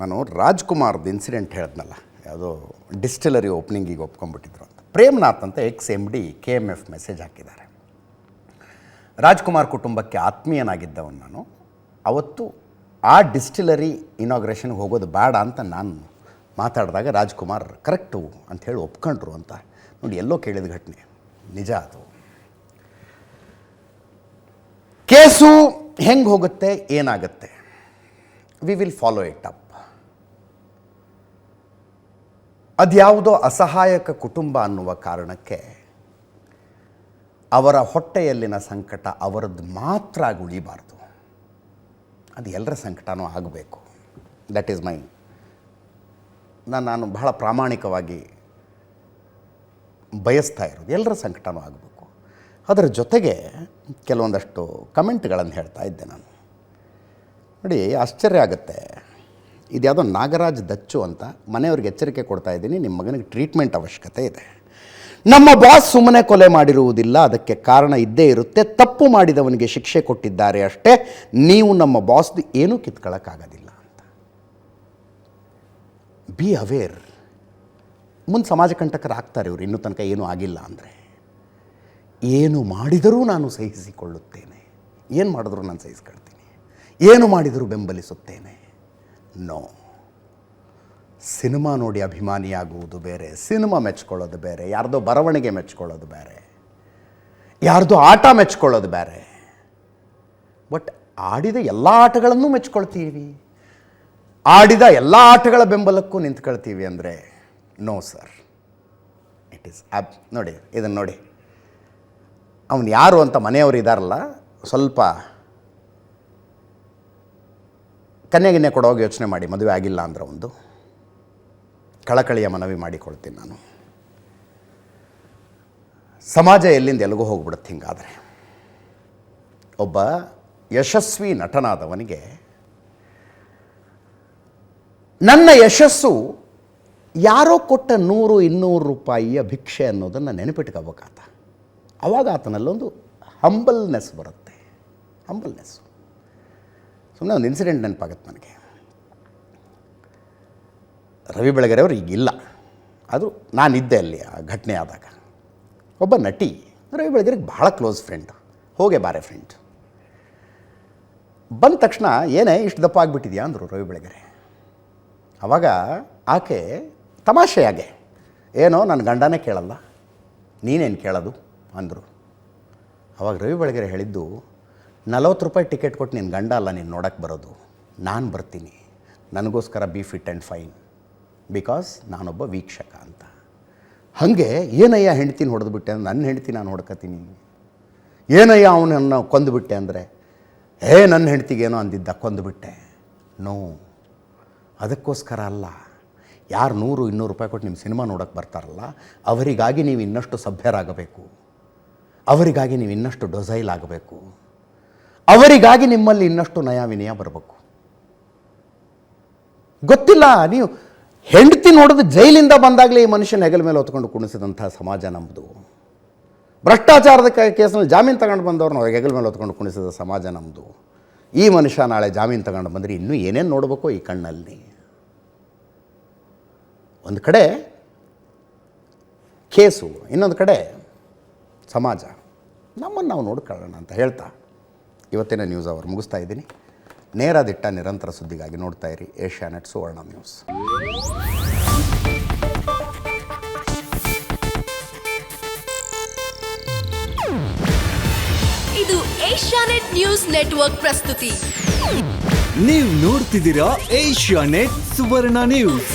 ನಾನು ರಾಜ್ಕುಮಾರ್ದು ಇನ್ಸಿಡೆಂಟ್ ಹೇಳಿದ್ನಲ್ಲ, ಯಾವುದೋ ಡಿಸ್ಟಿಲರಿ ಓಪನಿಂಗಿಗೆ ಒಪ್ಕೊಂಡ್ಬಿಟ್ಟಿದ್ರು ಅಂತ. ಪ್ರೇಮ್ನಾಥ್ ಅಂತ X M D K M F message ಹಾಕಿದ್ದಾರೆ. ರಾಜ್ಕುಮಾರ್ ಕುಟುಂಬಕ್ಕೆ ಆತ್ಮೀಯನಾಗಿದ್ದವನು ನಾನು. ಅವತ್ತು ಆ ಡಿಸ್ಟಿಲರಿ ಇನಾಗ್ರೇಷನ್ಗೆ ಹೋಗೋದು ಬೇಡ ಅಂತ ನಾನು ಮಾತಾಡಿದಾಗ ರಾಜ್ಕುಮಾರ್ ಕರೆಕ್ಟು ಅಂಥೇಳಿ ಒಪ್ಕೊಂಡ್ರು ಅಂತ. ನೋಡಿ, ಎಲ್ಲೋ ಕೇಳಿದ ಘಟನೆ. ನಿಜ ಅದು. ಕೇಸು ಹೆಂಗೆ ಹೋಗುತ್ತೆ, ಏನಾಗುತ್ತೆ? We will follow it up ಅದ್ಯಾವುದೋ ಅಸಹಾಯಕ ಕುಟುಂಬ ಅನ್ನುವ ಕಾರಣಕ್ಕೆ ಅವರ ಹೊಟ್ಟೆಯಲ್ಲಿನ ಸಂಕಟ ಅವರದ್ದು ಮಾತ್ರ ಉಳಿಬಾರ್ದು. ಅದು ಎಲ್ಲರ ಸಂಕಟನೂ ಆಗಬೇಕು. ದಟ್ ಈಸ್ ಮೈ ನಾನು ನಾನು ಬಹಳ ಪ್ರಾಮಾಣಿಕವಾಗಿ ಬಯಸ್ತಾ ಇರೋದು. ಎಲ್ಲರ ಸಂಕಟನೂ ಆಗಬೇಕು. ಅದರ ಜೊತೆಗೆ ಕೆಲವೊಂದಷ್ಟು ಕಮೆಂಟ್ಗಳನ್ನು ಹೇಳ್ತಾ ಇದ್ದೆ ನಾನು. ನೋಡಿ, ಆಶ್ಚರ್ಯ ಆಗುತ್ತೆ. ಇದ್ಯಾವುದೋ ನಾಗರಾಜ್ ದಚ್ಚು ಅಂತ ಮನೆಯವ್ರಿಗೆ ಎಚ್ಚರಿಕೆ ಕೊಡ್ತಾ ಇದ್ದೀನಿ, ನಿಮ್ಮ ಮಗನಿಗೆ ಟ್ರೀಟ್ಮೆಂಟ್ ಅವಶ್ಯಕತೆ ಇದೆ. ನಮ್ಮ ಬಾಸ್ ಸುಮ್ಮನೆ ಕೊಲೆ ಮಾಡಿರುವುದಿಲ್ಲ, ಅದಕ್ಕೆ ಕಾರಣ ಇದ್ದೇ ಇರುತ್ತೆ. ತಪ್ಪು ಮಾಡಿದವನಿಗೆ ಶಿಕ್ಷೆ ಕೊಟ್ಟಿದ್ದಾರೆ ಅಷ್ಟೇ. ನೀವು ನಮ್ಮ ಬಾಸ್ದು ಏನೂ ಕಿತ್ಕೊಳ್ಳೋಕ್ಕಾಗೋದಿಲ್ಲ ಅಂತ. ಬಿ ಅವೇರ್ ಮುಂದೆ ಸಮಾಜ ಕಂಟಕರಾಗ್ತಾರೆ ಇವರು, ಇನ್ನೂ ತನಕ ಏನೂ ಆಗಿಲ್ಲ ಅಂದರೆ. ಏನು ಮಾಡಿದರೂ ನಾನು ಸಹಿಸಿಕೊಳ್ಳುತ್ತೇನೆ. ಏನು ಮಾಡಿದ್ರು ನಾನು ಸಹಿಸ್ಕೊಳ್ತೀನಿ. ಏನು ಮಾಡಿದರೂ ಬೆಂಬಲಿಸುತ್ತೇನೆ. ನೋ. ಸಿನಿಮಾ ನೋಡಿ ಅಭಿಮಾನಿಯಾಗುವುದು ಬೇರೆ, ಸಿನಿಮಾ ಮೆಚ್ಕೊಳ್ಳೋದು ಬೇರೆ, ಯಾರ್ದೋ ಬರವಣಿಗೆ ಮೆಚ್ಕೊಳ್ಳೋದು ಬೇರೆ, ಯಾರ್ದೋ ಆಟ ಮೆಚ್ಕೊಳ್ಳೋದು ಬೇರೆ. ಬಟ್ ಆಡಿದ ಎಲ್ಲ ಆಟಗಳನ್ನು ಮೆಚ್ಕೊಳ್ತೀವಿ. ಆಡಿದ ಎಲ್ಲ ಆಟಗಳ ಬೆಂಬಲಕ್ಕೂ ನಿಂತ್ಕೊಳ್ತೀವಿ ಅಂದರೆ no, sir. It is app ನೋಡಿ, ಇದನ್ನು ನೋಡಿ. ಅವನು ಯಾರು ಅಂತ ಮನೆಯವರು ಇದ್ದಾರಲ್ಲ ಸ್ವಲ್ಪ ಕನ್ಯೆಗಿನ್ನೆ ಕೊಡೋ ಯೋಚನೆ ಮಾಡಿ, ಮದುವೆ ಆಗಿಲ್ಲ ಅಂದ್ರೆ ಒಂದು ಕಳಕಳಿಯ ಮನವಿ ಮಾಡಿಕೊಳ್ತೀನಿ ನಾನು. ಸಮಾಜ ಎಲ್ಲಿಂದ ಎಲ್ಲಿಗೂ ಹೋಗ್ಬಿಡುತ್ತೆ ಹಿಂಗಾದರೆ. ಒಬ್ಬ ಯಶಸ್ವಿ ನಟನಾದವನಿಗೆ ನನ್ನ ಯಶಸ್ಸು ಯಾರೋ ಕೊಟ್ಟ ನೂರು, ಇನ್ನೂರು ರೂಪಾಯಿಯ ಭಿಕ್ಷೆ ಅನ್ನೋದನ್ನು ನೆನಪಿಟ್ಕೋಬೇಕಾತ. ಆವಾಗ ಆತನಲ್ಲೊಂದು ಹಂಬಲ್ನೆಸ್ ಬರುತ್ತೆ. ಹಂಬಲ್ನೆಸ್ ಸುಮ್ಮನೆ ಒಂದು ಇನ್ಸಿಡೆಂಟ್ ನೆನಪಾಗುತ್ತೆ ನನಗೆ. ರವಿ ಬೆಳಗೆರೆ ಅವರು ಈಗಿಲ್ಲ. ಅದು ನಾನಿದ್ದೆ ಅಲ್ಲಿ ಆ ಘಟನೆ ಆದಾಗ. ಒಬ್ಬ ನಟಿ, ರವಿ ಬೆಳಗೆರೆಗೆ ಭಾಳ ಕ್ಲೋಸ್ ಫ್ರೆಂಡ್ ಹೋಗೆ ಬಾರೆ ಫ್ರೆಂಡ್ ಬಂದ ತಕ್ಷಣ ಏನೇ ಇಷ್ಟು ದಪ್ಪ ಆಗಿಬಿಟ್ಟಿದ್ಯಾ ಅಂದರು ರವಿ ಬೆಳಗೆರೆ. ಆವಾಗ ಆಕೆ ತಮಾಷೆಯಾಗೆ, ಏನೋ ನನ್ನ ಗಂಡನೇ ಕೇಳಲ್ಲ, ನೀನೇನು ಕೇಳೋದು ಅಂದರು. ಆವಾಗ ರವಿ ಬೆಳಗೆರೆ ಹೇಳಿದ್ದು ನಲವತ್ತು ರೂಪಾಯಿ ಟಿಕೆಟ್ ಕೊಟ್ಟು ನಿನ್ನ ಗಂಡ ಅಲ್ಲ, ನೀನು ನೋಡೋಕ್ಕೆ ಬರೋದು. ನಾನು ಬರ್ತೀನಿ. ನನಗೋಸ್ಕರ be fit and fine. Because ನಾನೊಬ್ಬ ವೀಕ್ಷಕ ಅಂತ. ಹಾಗೆ ಏನಯ್ಯ ಹೆಂಡ್ತೀನಿ ಹೊಡೆದ್ಬಿಟ್ಟೆ ಅಂದ್ರೆ ನನ್ನ ಹೆಂಡ್ತಿ ನಾನು ಹೊಡ್ಕತೀನಿ. ಏನಯ್ಯ ಅವನನ್ನು ಕೊಂದುಬಿಟ್ಟೆ ಅಂದರೆ ಏ ನನ್ನ ಹೆಂಡ್ತಿಗೇನೋ ಅಂದಿದ್ದ, ಕೊಂದುಬಿಟ್ಟೆ. ನೋ ಅದಕ್ಕೋಸ್ಕರ ಅಲ್ಲ. ಯಾರು ನೂರು, ಇನ್ನೂರು ರೂಪಾಯಿ ಕೊಟ್ಟು ನಿಮ್ಮ ಸಿನಿಮಾ ನೋಡೋಕ್ಕೆ ಬರ್ತಾರಲ್ಲ, ಅವರಿಗಾಗಿ ನೀವು ಇನ್ನಷ್ಟು ಸಭ್ಯರಾಗಬೇಕು. ಅವರಿಗಾಗಿ ನೀವು ಇನ್ನಷ್ಟು ಡೊಸೈಲ್ ಆಗಬೇಕು. ಅವರಿಗಾಗಿ ನಿಮ್ಮಲ್ಲಿ ಇನ್ನಷ್ಟು ನಯ ವಿನಯ ಬರಬೇಕು. ಗೊತ್ತಿಲ್ಲ, ನೀವು ಹೆಂಡತಿ ನೋಡಿದ ಜೈಲಿಂದ ಬಂದಾಗಲೇ ಈ ಮನುಷ್ಯನ ಹೆಗಲ ಮೇಲೆ ಹೊತ್ಕೊಂಡು ಕುಣಿಸಿದಂಥ ಸಮಾಜ ನಮ್ಮದು ಭ್ರಷ್ಟಾಚಾರದ ಕೇಸಲ್ಲಿ ಜಾಮೀನು ತಗೊಂಡು ಬಂದವ್ರನ್ನ ಅವ್ರಿಗೆ ಹೆಗಲ ಮೇಲೆ ಹೊತ್ಕೊಂಡು ಕುಣಿಸಿದ ಸಮಾಜ ನಮ್ಮದು ಈ ಮನುಷ್ಯ ನಾಳೆ ಜಾಮೀನು ತಗೊಂಡು ಬಂದರೆ ಇನ್ನೂ ಏನೇನು ನೋಡಬೇಕು ಈ ಕಣ್ಣಲ್ಲಿ. ಒಂದು ಕಡೆ ಕೇಸು, ಇನ್ನೊಂದು ಕಡೆ ಸಮಾಜ. ನಮ್ಮನ್ನು ನಾವು ನೋಡ್ಕೊಳ್ಳೋಣ ಅಂತ ಹೇಳ್ತಾ ಇವತ್ತಿನ ನ್ಯೂಸ್ ಅವರ್ ಮುಗಿಸ್ತಾ ಇದ್ದೀನಿ. ನೇರ ದಿಟ್ಟ ನಿರಂತರ ಸುದ್ದಿಗಾಗಿ ನೋಡ್ತಾ ಇರಿ ಏಷ್ಯಾನೆಟ್ ಸುವರ್ಣ ನ್ಯೂಸ್. ಇದು ಏಷ್ಯಾನೆಟ್ ನ್ಯೂಸ್ ನೆಟ್ವರ್ಕ್ ಪ್ರಸ್ತುತಿ. ನೀವು ನೋಡ್ತಿದ್ದೀರಾ ಏಷ್ಯಾ ನೆಟ್ ಸುವರ್ಣ ನ್ಯೂಸ್.